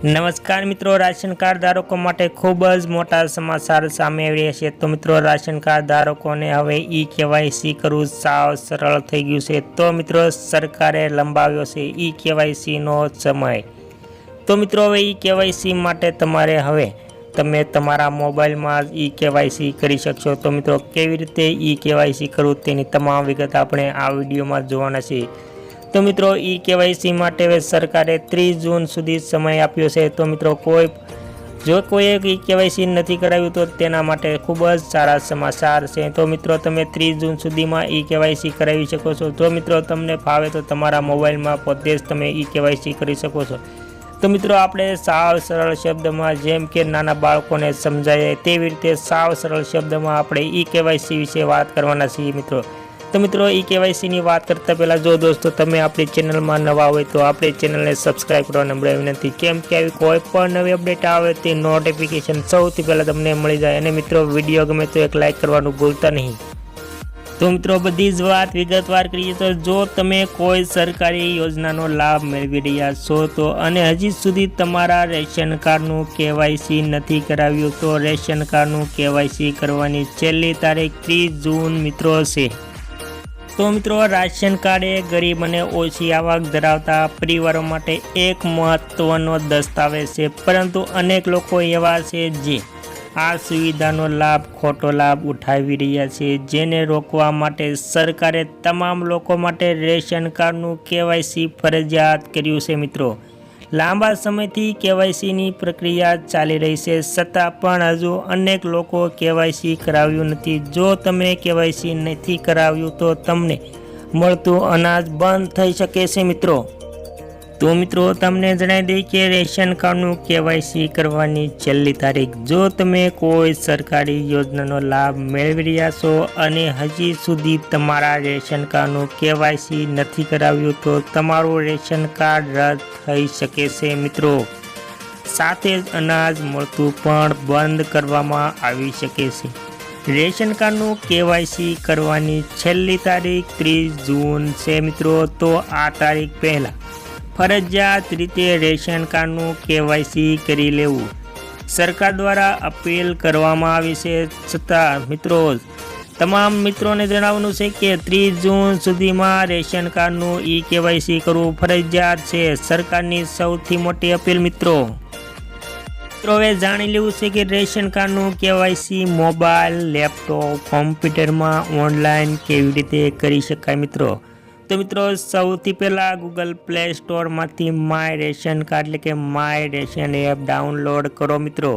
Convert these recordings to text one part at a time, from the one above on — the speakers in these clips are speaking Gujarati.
નમસ્કાર મિત્રો, રાશન કાર્ડ ધારકો માટે ખૂબ જ મોટા સમાચાર સામે આવી રહ્યા છે. તો મિત્રો, રાશન કાર્ડ ધારકોને હવે ઈ કેવાયસી કરવું સાવ સરળ થઈ ગયું છે. તો મિત્રો, સરકારે લંબાવ્યો છે ઈ કેવાયસીનો સમય. તો મિત્રો, હવે ઈ કેવાયસી માટે તમારે હવે તમે તમારા મોબાઈલમાં ઈ કેવાયસી કરી શકશો. તો મિત્રો, કેવી રીતે ઈ કેવાયસી કરવું તેની તમામ વિગત આપણે આ વિડીયોમાં જોવાના છીએ. તો મિત્રો, ઈ કેવાયસી માટે સરકારે ત્રીસ જૂન સુધી સમય આપ્યો છે. તો મિત્રો, કોઈ, જો કોઈએ ઈ કેવાયસી નથી કરાવ્યું, તો તેના માટે ખૂબ જ સારા સમાચાર છે. તો મિત્રો, તમે ત્રીસ જૂન સુધીમાં ઈ કેવાયસી કરાવી શકો છો. જો મિત્રો તમને ફાવે, તો તમારા મોબાઈલમાં પોતે જ તમે ઈ કેવાયસી કરી શકો છો. તો મિત્રો, આપણે સાવ સરળ શબ્દમાં જેમ કે નાના બાળકોને સમજાય, તેવી રીતે સાવ સરળ શબ્દમાં આપણે ઈ કેવાયસી વિશે વાત કરવાના છીએ મિત્રો. તો મિત્રો એ કેવાયસીની વાત કરતાં પહેલાં જો દોસ્તો તમે આપણી ચેનલમાં નવા હોય તો આપણી ચેનલને સબસ્ક્રાઈબ કરવા નમ્ર વિનંતી. કેમ કે આવી કોઈ પણ નવી અપડેટ આવે તે નોટિફિકેશન સૌથી પહેલાં તમને મળી જાય. અને મિત્રો વીડિયો ગમે તો એક લાઇક કરવાનું ભૂલતા નહીં. તો મિત્રો, બધી જ વાત વિગતવાર કરીએ તો જો તમે કોઈ સરકારી યોજનાનો લાભ મેળવી રહ્યા છો તો અને હજી સુધી તમારા રેશન કાર્ડનું કેવાયસી નથી કરાવ્યું તો રેશન કાર્ડનું કેવાયસી કરવાની છેલ્લી તારીખ ત્રીસ જૂન મિત્રો છે. તો મિત્રો, રાશન કાર્ડ એ ગરીબ અને ઓછી આવક ધરાવતા પરિવારો માટે એક મહત્વનો દસ્તાવેજ છે. પરંતુ અનેક લોકો એવા છે જે આ સુવિધાનો લાભ, ખોટો લાભ ઉઠાવી રહ્યા છે, જેને રોકવા માટે સરકારે તમામ લોકો માટે રેશન કાર્ડનું કેવાયસી ફરજિયાત કર્યું છે મિત્રો. લાંબા સમયથી કેવાયસીની પ્રક્રિયા ચાલી રહી છે. છતાં પણ હજુ અનેક લોકો કેવાયસી કરાવ્યું નથી. જો તમે કેવાયસી નથી કરાવ્યું તો તમને મળતું અનાજ બંધ થઈ શકે છે મિત્રો. તો મિત્રો, તમને જણાવી દઈએ કે રેશન કાર્ડનું કેવાયસી કરવાની છેલ્લી તારીખ. જો તમે કોઈ સરકારી યોજનાનો લાભ મેળવી રહ્યા છો અને હજી સુધી તમારા રેશન કાર્ડનું કેવાયસી નથી કરાવ્યું, તો તમારું રેશન કાર્ડ રદ થઈ શકે છે, મિત્રો. સાથે જ અનાજ મળતું પણ બંધ કરવામાં આવી શકે છે. રેશન કાર્ડનું કેવાયસી કરવાની છેલ્લી તારીખ ત્રીસ જૂન છે, મિત્રો. તો આ તારીખ પહેલાં ફરજિયાત રીતે રેશન કાર્ડનું કેવાયસી કરી લેવું. સરકાર દ્વારા અપીલ કરવામાં આવી છે છતાં મિત્રો, તમામ મિત્રોને જણાવવાનું છે કે ત્રીસ જૂન સુધીમાં રેશન કાર્ડનું ઈ કેવાયસી કરવું ફરજિયાત છે. સરકારની સૌથી મોટી અપીલ મિત્રો. મિત્રો, હવે જાણી લેવું છે કે રેશન કાર્ડનું કેવાયસી મોબાઈલ, લેપટોપ, કોમ્પ્યુટરમાં ઓનલાઈન કેવી રીતે કરી શકાય મિત્રો? તો મિત્રો, સૌથી પહેલાં ગૂગલ પ્લે સ્ટોરમાંથી માય રેશન કાર્ડ એટલે કે માય રેશન એપ ડાઉનલોડ કરો મિત્રો.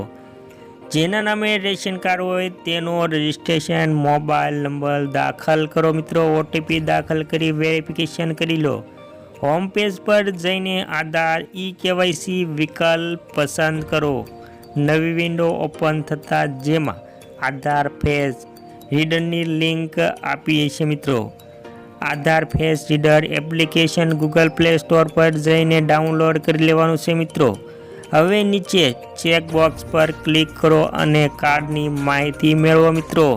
જેના નામે રેશન કાર્ડ હોય, તેનો રજિસ્ટ્રેશન મોબાઈલ નંબર દાખલ કરો મિત્રો. ઓટીપી દાખલ કરી વેરિફિકેશન કરી લો. હોમ પેજ પર જઈને આધાર ઈ કેવાયસી વિકલ્પ પસંદ કરો. નવી વિન્ડો ઓપન થતાં જેમાં આધાર ફેસ હિડનની લિંક આપીએ છીએ મિત્રો. Aadhaar, face reader, application Google play store પર જઈને ડાઉનલોડ કરી લેવાનું છે મિત્રો. હવે નીચે ચેક બોક્સ પર ક્લિક કરો અને કાર્ડની માહિતી મેળવો મિત્રો.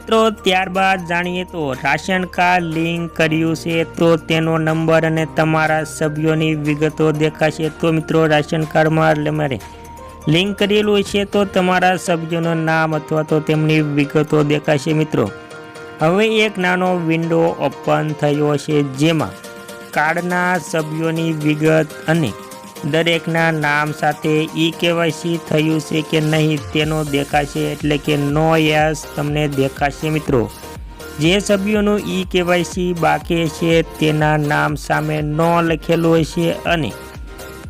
મિત્રો, ત્યારબાદ જાણીએ તો રાશન કાર્ડ લિંક કર્યું છે તો તેનો નંબર અને તમારા સભ્યોની વિગતો દેખાશે તો મિત્રો રાશન કાર્ડમાં મારે. લિંક કરેલું છે તો તમારા સભ્યોનું નામ અથવા તો તેમની વિગતો દેખાશે મિત્રો. હવે એક નાનો વિન્ડો ઓપન થયો છે જેમાં કાર્ડના સભ્યોની વિગત અને દરેકના નામ સાથે ઈ કેવાયસી થયું છે કે નહીં તેનો દેખાશે એટલે કે નો યસ તમને દેખાશે મિત્રો. જે સભ્યોનું ઈ કેવાયસી બાકી છે તેના નામ સામે નો લખેલું હશે અને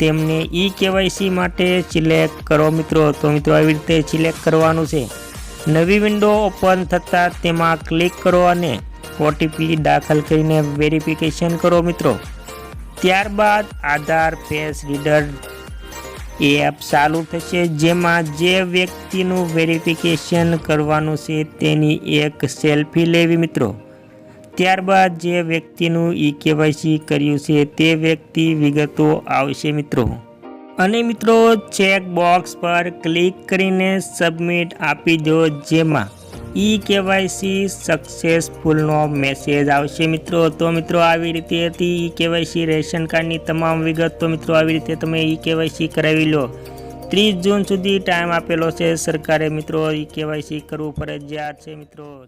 તેમને ઈ કેવાયસી માટે સિલેક્ટ કરો મિત્રો. તો મિત્રો આવી રીતે સિલેક્ટ કરવાનું છે. નવી વિન્ડો ઓપન થતાં તેમાં ક્લિક કરો અને ઓટીપી દાખલ કરીને વેરિફિકેશન કરો મિત્રો. ત્યારબાદ આધાર ફેસ રીડર એપ ચાલુ થશે, જેમાં જે વ્યક્તિનું વેરિફિકેશન કરવાનું છે તેની એક સેલ્ફી લેવી મિત્રો. ત્યારબાદ જે વ્યક્તિનું ઈ કેવાયસી કર્યું છે તે વ્યક્તિ વિગતો આવશે મિત્રો. અને મિત્રો ચેક બોક્સ પર ક્લિક કરીને સબમિટ આપી દો, જેમાં ઈ કેવાયસી સક્સેસફુલનો મેસેજ આવશે. મિત્રો, તો મિત્રો, આવી રીતે હતી ઈ કેવાયસી રેશન કાર્ડની તમામ વિગત. તો મિત્રો, આવી રીતે તમે ઈ કેવાયસી કરાવી લો. ત્રીસ જૂન સુધી ટાઈમ આપેલો છે. સરકારે મિત્રો ઈ કેવાયસી કરવું ફરજિયાત છે મિત્રો.